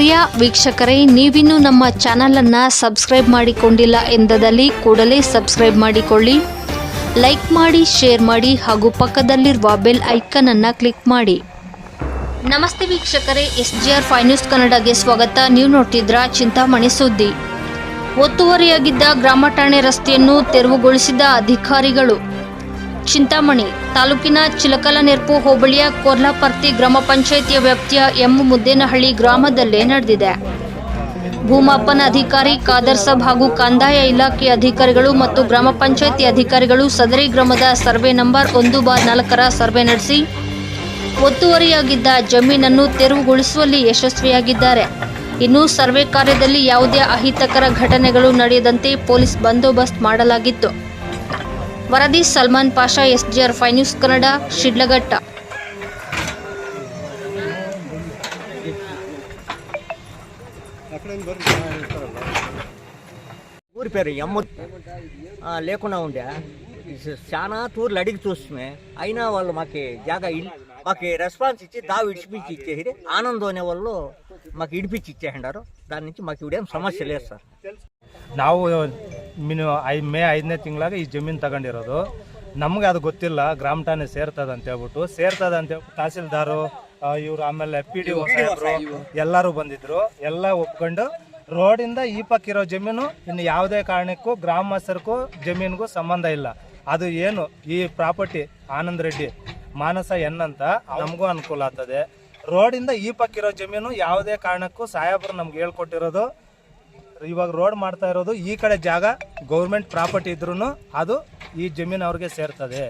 ಪ್ರಿಯ ವೀಕ್ಷಕರೇ, ನೀವಿನ್ನೂ ನಮ್ಮ ಚಾನಲನ್ನು ಸಬ್ಸ್ಕ್ರೈಬ್ ಮಾಡಿಕೊಂಡಿಲ್ಲ ಎಂದದಲ್ಲಿ ಕೂಡಲೇ ಸಬ್ಸ್ಕ್ರೈಬ್ ಮಾಡಿಕೊಳ್ಳಿ. ಲೈಕ್ ಮಾಡಿ, ಶೇರ್ ಮಾಡಿ ಹಾಗೂ ಪಕ್ಕದಲ್ಲಿರುವ ಬೆಲ್ ಐಕನ್ ಅನ್ನು ಕ್ಲಿಕ್ ಮಾಡಿ. ನಮಸ್ತೆ ವೀಕ್ಷಕರೇ ಎಸ್ ಜಿ ಆರ್ ಫೈನಾನ್ಸ್ ಕನ್ನಡಗೆ ಸ್ವಾಗತ. ನೀವು ನೋಡ್ತಿದ್ರ ಚಿಂತಾಮಣಿ ಸುದ್ದಿ. ಒತ್ತುವರಿಯಾಗಿದ್ದ ಗ್ರಾಮ ಠಾಣೆ ರಸ್ತೆಯನ್ನು ತೆರವುಗೊಳಿಸಿದ ಅಧಿಕಾರಿಗಳು. ಚಿಂತಾಮಣಿ ತಾಲೂಕಿನ ಚಿಲಕಲನೆರ್ಪು ಹೋಬಳಿಯ ಕೊರ್ಲಾಪರ್ತಿ ಗ್ರಾಮ ಪಂಚಾಯಿತಿಯ ವ್ಯಾಪ್ತಿಯ ಎಂ ಮುದ್ದೇನಹಳ್ಳಿ ಗ್ರಾಮದಲ್ಲೇ ನಡೆದಿದೆ. ಭೂಮಾಪನ ಅಧಿಕಾರಿ ಖಾದರ್ ಸಬ್ ಹಾಗೂ ಕಂದಾಯ ಇಲಾಖೆ ಅಧಿಕಾರಿಗಳು ಮತ್ತು ಗ್ರಾಮ ಪಂಚಾಯಿತಿ ಅಧಿಕಾರಿಗಳು ಸದರಿ ಗ್ರಾಮದ ಸರ್ವೆ ನಂಬರ್ ಒಂದು ಬಾರ್ ನಾಲ್ಕರ ಸರ್ವೆ ನಡೆಸಿ, ಒತ್ತುವರಿಯಾಗಿದ್ದ ಜಮೀನನ್ನು ತೆರವುಗೊಳಿಸುವಲ್ಲಿ ಯಶಸ್ವಿಯಾಗಿದ್ದಾರೆ. ಇನ್ನು ಸರ್ವೆ ಕಾರ್ಯದಲ್ಲಿ ಯಾವುದೇ ಅಹಿತಕರ ಘಟನೆಗಳು ನಡೆಯದಂತೆ ಪೊಲೀಸ್ ಬಂದೋಬಸ್ತ್ ಮಾಡಲಾಗಿತ್ತು. ವರದಿ ಸಲ್ಮಾನ್ ಪಾಷಾ ಎಸ್ಜಿಆರ್ ಫೈ ನ್ಯೂಸ್ ಕನ್ನಡ ಶಿಡ್ಲಘಟ್ಟ ఊరి పేరు ఎమ్మ ఆ, లేకుండా ఉండే ఇది చాలా తూర్లు అడిగి చూస్తే అయినా వాళ్ళు మాకు జాగా ఇల్- మాకు రెస్పాన్స్ ఇచ్చి దావి ఇడిపించి ఇచ్చేసి ఆనందం అనే వాళ్ళు మాకు ఇడిపించి ఇచ్చేసిండారు దాని నుంచి మాకు ఇవిడేం సమస్య లేదు సార్ ನಾವು ಮಿನಿ ಐ ಮೇ ಐದನೇ ತಿಂಗಳಾಗ ಈ ಜಮೀನು ತಗೊಂಡಿರೋದು. ನಮ್ಗೆ ಅದು ಗೊತ್ತಿಲ್ಲ ಗ್ರಾಮ ಠಾಣೆ ಸೇರ್ತದ ಅಂತ ಹೇಳ್ಬಿಟ್ಟು. ಸೇರ್ತದ ಅಂತ ತಹಸೀಲ್ದಾರು ಇವರು ಆಮೇಲೆ ಪಿ ಡಿ ಎಲ್ಲರೂ ಬಂದಿದ್ರು. ಎಲ್ಲ ಒಪ್ಕೊಂಡು ರೋಡಿಂದ ಈ ಪಕ್ಕ ಇರೋ ಜಮೀನು ಇನ್ನು ಯಾವುದೇ ಕಾರಣಕ್ಕೂ ಗ್ರಾಮಸ್ಥರಿಗೂ ಜಮೀನಿಗೂ ಸಂಬಂಧ ಇಲ್ಲ. ಅದು ಏನು? ಈ ಪ್ರಾಪರ್ಟಿ ಆನಂದ್ ರೆಡ್ಡಿ ಮಾನಸ ಎನ್ ಅಂತ ನಮಗೂ ಅನುಕೂಲ ಆಗ್ತದೆ. ರೋಡಿಂದ ಈ ಪಕ್ಕ ಇರೋ ಜಮೀನು ಯಾವುದೇ ಕಾರಣಕ್ಕೂ ಸಾಹೇಬರು ನಮ್ಗೆ ಹೇಳ್ಕೊಟ್ಟಿರೋದು. ಇವಾಗ ರೋಡ್ ಮಾಡ್ತಾ ಇರೋದು ಈ ಕಡೆ ಜಾಗ ಗೌರ್ಮೆಂಟ್ ಪ್ರಾಪರ್ಟಿ ಇದ್ರೂ ಅದು ಈ ಜಮೀನು ಅವ್ರಿಗೆ ಸೇರ್ತದೆ.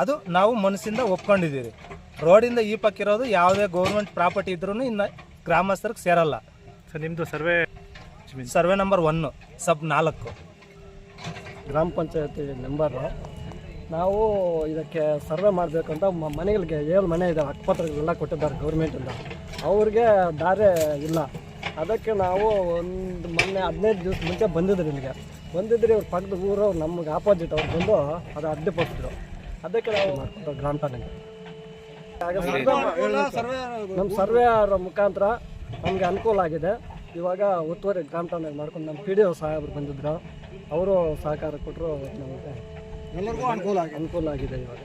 ಅದು ನಾವು ಮನಸ್ಸಿಂದ ಒಪ್ಕೊಂಡಿದ್ದೀವಿ ರೋಡಿಂದ ಈ ಪಕ್ಕ ಇರೋದು ಯಾವುದೇ ಗೌರ್ಮೆಂಟ್ ಪ್ರಾಪರ್ಟಿ ಇದ್ರೂ ಇನ್ನು ಗ್ರಾಮಸ್ಥರಿಗೆ ಸೇರಲ್ಲ. ಸರ್ ನಿಮ್ಮದು survey survey number one sub ನಾಲ್ಕು. ಗ್ರಾಮ ಪಂಚಾಯತಿ ಮೆಂಬರು ನಾವು ಇದಕ್ಕೆ ಸರ್ವೆ ಮಾಡಬೇಕಂತ ಮನೆಗಳಿಗೆ ಏಳು ಮನೆ ಇದೆ ಅಕ್ಕಪತ್ರಗಳೆಲ್ಲ ಕೊಟ್ಟಿದ್ದಾರೆ ಗೌರ್ಮೆಂಟಿಂದ ಅವ್ರಿಗೆ ದಾರಿ ಇಲ್ಲ. ಅದಕ್ಕೆ ನಾವು ಒಂದು ಮೊನ್ನೆ ಹದಿನೈದು ದಿವಸ ಮುಂಚೆ ಬಂದಿದ್ರು ನಿಮಗೆ ಬಂದಿದ್ರೆ ಇವ್ರು ಪಕ್ಕದ ಊರು ನಮ್ಗೆ ಆಪೋಸಿಟ್ ಅವ್ರು ಬಂದು ಅದು ಅಡ್ಡಿಪಡಿಸಿದ್ರು ಅದಕ್ಕೆ ನಾವು ಮಾಡ್ಕೊಟ್ಟು ಗ್ರಾಮ ಠಾಣೆಗೆ ನಮ್ಮ ಸರ್ವೆ ಮುಖಾಂತರ ನಮಗೆ ಅನುಕೂಲ ಆಗಿದೆ. ಇವಾಗ ಒತ್ತುವರಿ ಗ್ರಾಮ ಠಾಣೆಗೆ ಮಾಡ್ಕೊಂಡು ನಮ್ಮ ಪಿ ಡಿ ಒ ಸಾಹೇಬರು ಬಂದಿದ್ರು. ಅವರು ಸಹಕಾರ ಕೊಟ್ಟರು ನಮಗೆ ಎಲ್ಲರಿಗೂ ಅನುಕೂಲ ಆಗಿದೆ. ಅನುಕೂಲ ಆಗಿದೆ ಇವಾಗ.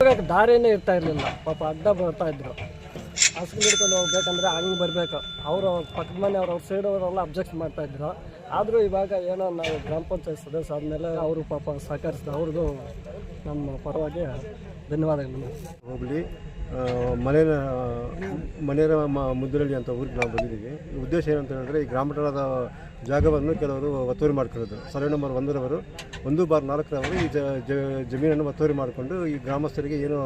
ಇವಾಗ ದಾರಿನೇ ಇರ್ತಾ ಇರಲಿಲ್ಲ. ಪಾಪ ಅಡ್ಡ ಬರ್ತಾ ಇದ್ರು. ಹಾಸ್ಪಿಟಲ್ ಹಿಡ್ಕೊಂಡು ಹೋಗ್ಬೇಕಂದ್ರೆ ಹಂಗೆ ಬರಬೇಕು. ಅವರು ಪಕ್ಕದ ಮನೆಯವ್ರು ಅವ್ರ ಸೈಡ್ ಅವರೆಲ್ಲ ಅಬ್ಜೆಕ್ಟ್ ಮಾಡ್ತಾ ಇದ್ರು. ಆದರೂ ಇವಾಗ ಏನೋ ನಾವು ಗ್ರಾಮ ಪಂಚಾಯತ್ ಸದಸ್ಯ ಆದಮೇಲೆ ಅವರು ಪಾಪ ಸಹಕರಿಸಿದ ಅವ್ರದ್ದು ನಮ್ಮ ಪರವಾಗಿ ಧನ್ಯವಾದಗಳು ಹೋಗಲಿ. ಮುದ್ರಳ್ಳಿ ಮ- ಮುದ್ದರಳ್ಳಿ ಅಂತ ಊರಿಗೆ ನಾವು ಬಂದಿದ್ದೀವಿ. ಉದ್ದೇಶ ಏನಂತ ಹೇಳಿದ್ರೆ ಈ ಗ್ರಾಮಟಳದ ಜಾಗವನ್ನು ಕೆಲವರು ಒತ್ತುವರಿ ಮಾಡ್ಕೊಳ್ಳೋದು. ಸರ್ವೆ ನಂಬರ್ ಒಂದರವರು. ಒಂದು ಬಾರ್ ನಾಲ್ಕರವರು ಈ ಜಮೀನನ್ನು ಒತ್ತುವರಿ ಮಾಡಿಕೊಂಡು ಈ ಗ್ರಾಮಸ್ಥರಿಗೆ ಏನು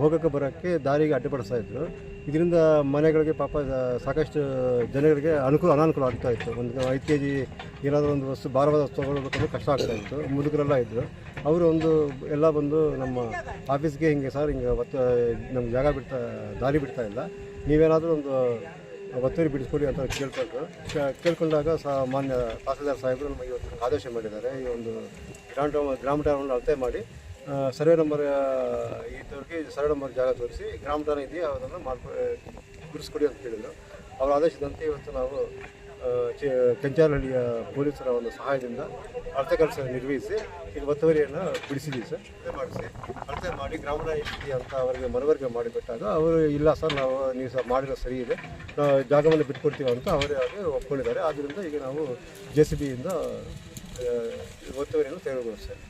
ಹೋಗೋಕ್ಕೆ ಬರೋಕ್ಕೆ ದಾರಿಗೆ ಅಡ್ಡಿಪಡಿಸ್ತಾ ಇದ್ರು. ಇದರಿಂದ ಮನೆಗಳಿಗೆ ಪಾಪ ಸಾಕಷ್ಟು ಜನಗಳಿಗೆ ಅನುಕೂಲ ಅನಾನುಕೂಲ ಆಗ್ತಾ ಇತ್ತು. ಒಂದು ಐದು ಕೆ ಜಿ ಏನಾದರೂ ಒಂದು ವಸ್ತು, ಭಾರವಾದ ವಸ್ತು ತಗೊಳ್ಬೇಕಂದ್ರೆ ಕಷ್ಟ ಆಗ್ತಾ ಇತ್ತು. ಮುದುಕರೆಲ್ಲ ಇದ್ದರು ಅವರು ಒಂದು, ಎಲ್ಲ ಬಂದು ನಮ್ಮ ಆಫೀಸ್ಗೆ ಹಿಂಗೆ ಸರ್, ಹಿಂಗೆ ಒತ್ತು, ನಮ್ಗೆ ಜಾಗ ಬಿಡ್ತಾ, ದಾರಿ ಬಿಡ್ತಾ ಇಲ್ಲ. ನೀವೇನಾದರೂ ಒಂದು ಒತ್ತುವರಿ ಬಿಡಿಸ್ಕೊಡಿ ಅಂತ ಕೇಳ್ಕೊಂಡು ಕೇಳ್ಕೊಂಡಾಗ ಸಹ ಮಾನ್ಯ ತಹಸೀಲ್ದಾರ್ ಸಾಹೇಬರು ನಮಗೆ ಇವತ್ತು ಆದೇಶ ಮಾಡಿದ್ದಾರೆ. ಈ ಒಂದು ಗ್ರಾಮ ಗ್ರಾಮ ಠಾಣವನ್ನು ಅಳತೆ ಮಾಡಿ ಸರ್ವೆ ನಂಬರ್ ಇದ್ದವ್ರಿಗೆ ಸರ್ವೆ ನಂಬರ್ ಜಾಗ ತೋರಿಸಿ, ಗ್ರಾಮ ಠಾಣ ಇದೆಯಾ ಅದನ್ನು ಮಾಡ್ಕೊ ಬಿಡಿಸ್ಕೊಡಿ ಅಂತ ಕೇಳಿದರು ಅವರ ಆದೇಶದಂತೆ ಇವತ್ತು ನಾವು ಚೆ- ಕೆಂಚಾರಹಳ್ಳಿಯ ಪೊಲೀಸರ ಒಂದು ಸಹಾಯದಿಂದ ಅಳತೆ ಕೆಲಸ ನಿರ್ವಹಿಸಿ ಇಲ್ಲಿ ಒತ್ತುವರಿಯನ್ನು ಬಿಡಿಸಿದ್ದೀವಿ ಸರ್. ಮಾಡಿಸಿ, ಅಳತೆ ಮಾಡಿ ಗ್ರಾಮ ಇಷ್ಟಿದೆ ಅಂತ ಅವರಿಗೆ ಮನವರಿಕೆ ಮಾಡಿಬಿಟ್ಟಾಗ ಅವರು ಇಲ್ಲ ಸರ್, ನಾವು, ನೀವು ಸಹ ಮಾಡಿರೋ ಸರಿ ಇದೆ. ನಾವು ಜಾಗವನ್ನು ಬಿಟ್ಕೊಡ್ತೀವಿ ಅಂತ ಅವರೇ ಆಗಿ ಒಪ್ಕೊಂಡಿದ್ದಾರೆ. ಆದ್ದರಿಂದ ಈಗ ನಾವು ಜೆ ಸಿ ಬಿಯಿಂದ ಒತ್ತುವರಿಯನ್ನು ತೆರವುಗೊಳಿಸ್ತೇವೆ